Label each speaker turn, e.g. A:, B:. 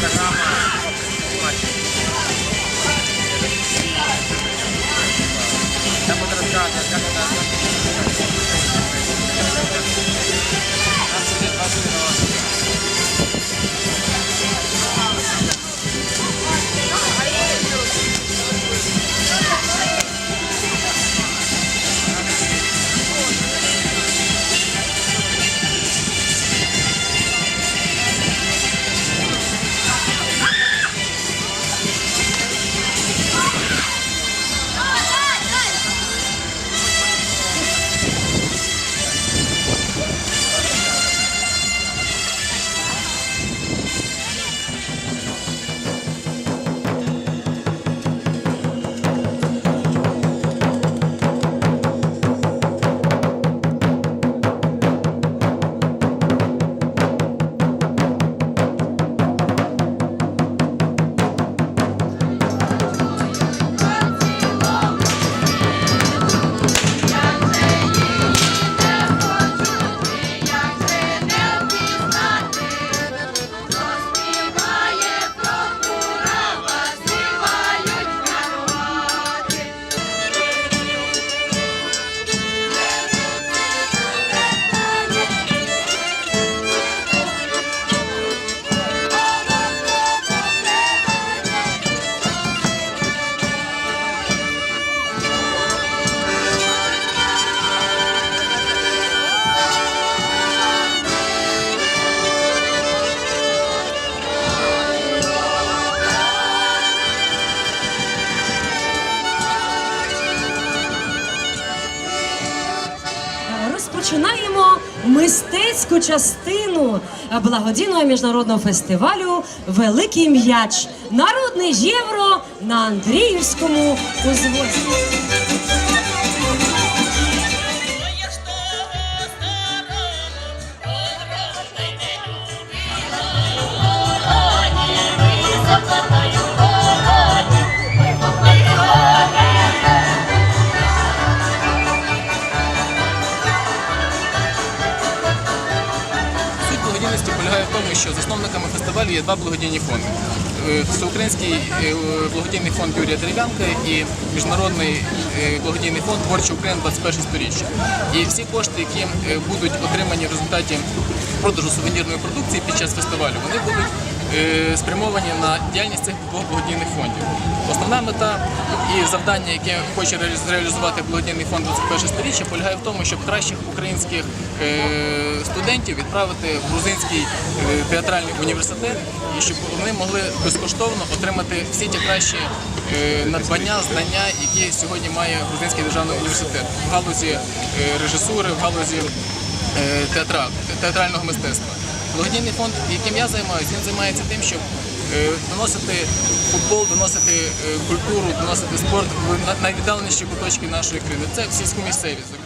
A: Kamu terus kamu terus розпочинаємо мистецьку частину благодійного міжнародного фестивалю Великий м'яч. Народне євро на Андріївському узвозі.
B: Полягає в тому, що засновниками фестивалю є два благодійні фонди. Е, Всеукраїнський е, благодійний фонд Юрія Дерев'янка і Міжнародний е, благодійний фонд Творчий Україн 21 сторіччя. І всі кошти, які будуть отримані в результаті продажу сувенірної продукції під час фестивалю, вони будуть спрямовані на діяльність цих двох благодійних фондів. Основна мета і завдання, яке хоче реаліз- реалізувати благодійний фонд 21 сторіччя, полягає в тому, щоб кращих українських е, студентів відправити в грузинський е, театральний університет і щоб вони могли безкоштовно отримати всі ті кращі е, надбання, знання, які сьогодні має грузинський державний університет в галузі е, режисури, в галузі е, театра, театрального мистецтва. Благодійний фонд, яким я займаюся, він займається тим, щоб е, доносити футбол, доносити е, культуру, доносити спорт в найвіддаленіші куточки нашої країни. Це сільську місцевість.